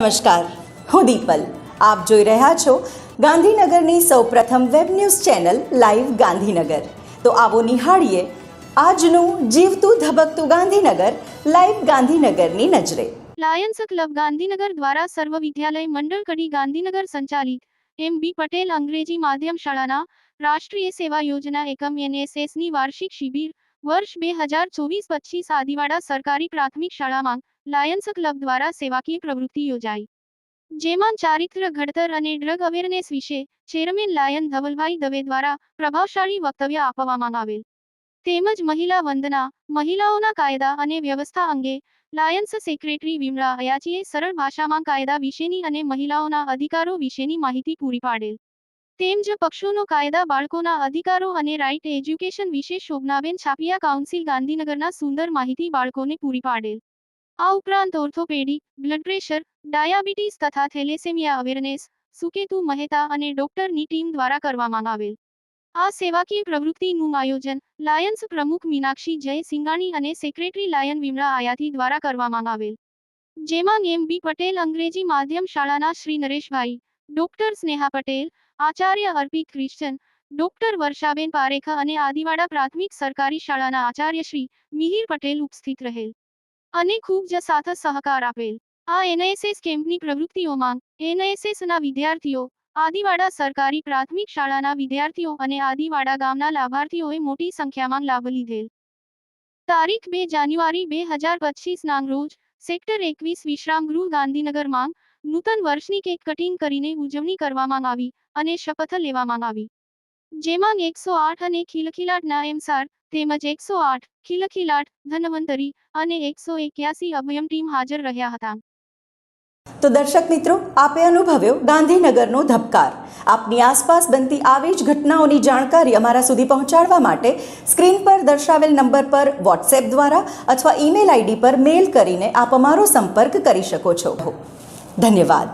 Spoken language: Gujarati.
નમસ્કાર, હું દીપલ. આપ જોઈ રહ્યા છો ગાંધીનગરની સૌપ્રથમ web news channel live Gandhinagar. તો આવો નિહાળીએ આજનું જીવતું ધબકતું ગાંધીનગર, લાઈવ ગાંધીનગરની નજરે. લાયન્સ ક્લબ ગાંધીનગર દ્વારા સર્વ વિદ્યાલય મંડળ કડી ગાંધીનગર સંચાલિત એમ બી પટેલ અંગ્રેજી માધ્યમ શાળાના રાષ્ટ્રીય સેવા યોજના એકમ એનએસએસની વાર્ષિક શિબિર વર્ષ બે હજાર ચોવીસ પચીસ આદિવાડા સરકારી પ્રાથમિક શાળામાં લાયન્સ ક્લબ દ્વારા સેવાકીય પ્રવૃત્તિ યોજાઈ. જેમાં ચારિત્ર, ઘડતર અને ડ્રગ અવેરનેસ વિશે ચેરમેન લાયન ધવલભાઈ દવે દ્વારા પ્રભાવશાળી વક્તવ્ય આપવામાં આવેલ. તેમજ મહિલા વંદના, મહિલાઓના કાયદા અને વ્યવસ્થા અંગે લાયન્સ સેક્રેટરી વિમળા અયાચીએ સરળ ભાષામાં કાયદા વિશેની અને મહિલાઓના અધિકારો વિશેની માહિતી પૂરી પાડેલ. તેમજ પક્ષોનો કાયદા બાળકોના અધિકારો અને રાઇટ એજ્યુકેશન વિશે શોભનાબેન છાપિયા કાઉન્સિલ ગાંધીનગરના સુંદર માહિતી બાળકોને પૂરી પાડેલ. આ ઉપરાંત ઓર્થોપેડિક બ્લડ પ્રેશર ડાયાબિટીસ તથા થેલેસેમિયા અવેરનેસ સુકેતુ મહેતા અને ડોક્ટરની ટીમ દ્વારા કરવામાં આવેલ. આ સેવાકીય પ્રવૃત્તિનું આયોજન લાયન્સ પ્રમુખ મીનાક્ષી જય સિંગાણી અને સેક્રેટરી લાયન વિમળા આયાથી દ્વારા કરવામાં આવેલ. જેમાં એમ બી પટેલ અંગ્રેજી માધ્યમ શાળાના શ્રી નરેશભાઈ ડોક્ટર સ્નેહા પટેલ આચાર્ય અર્પિત ક્રિશ્ચન ડોક્ટર વર્ષાબેન પારેખા અને આદિવાડા પ્રાથમિક સરકારી શાળાના આચાર્ય શ્રી મિહિર પટેલ ઉપસ્થિત રહેલ. અને ખૂબ જ સાથ સહકાર આપેલ. આ એનએસએસ કેમ્પની પ્રવૃત્તિઓમાં એનએસએસના વિદ્યાર્થીઓ, આદિવાડા સરકારી પ્રાથમિક શાળાના વિદ્યાર્થીઓ અને આદિવાડા ગામના લાભાર્થીઓએ મોટી સંખ્યામાં લાભ લીધેલ. તારીખ બે જાન્યુઆરી બે હજાર પચીસના રોજ, સેક્ટર એકવીસ વિશ્રામ ગૃહ ગાંધીનગરમાં નૂતન વર્ષની કેક કટિંગ કરીને ઉજવણી કરવામાં આવી અને શપથ લેવામાં આવી. જેમાં એકસો આઠ અને ખિલખિલાટના એમસાર તેમજ એકસો આઠ ખિલખિલાટ, ધનવંતરી અને એકસો એક્યાસી અભયમ ટીમ હાજર રહ્યા હતા. તો દર્શક મિત્રો, આપે અનુભવ્યો ગાંધીનગરનો ધબકાર. આપની આસપાસ બનતી આવી જ ઘટનાઓની જાણકારી અમારા સુધી પહોંચાડવા માટે સ્ક્રીન પર દર્શાવેલ નંબર પર વોટ્સએપ દ્વારા અથવા ઈમેલ આઈડી પર મેલ કરીને આપ અમારો સંપર્ક કરી શકો છો. ધન્યવાદ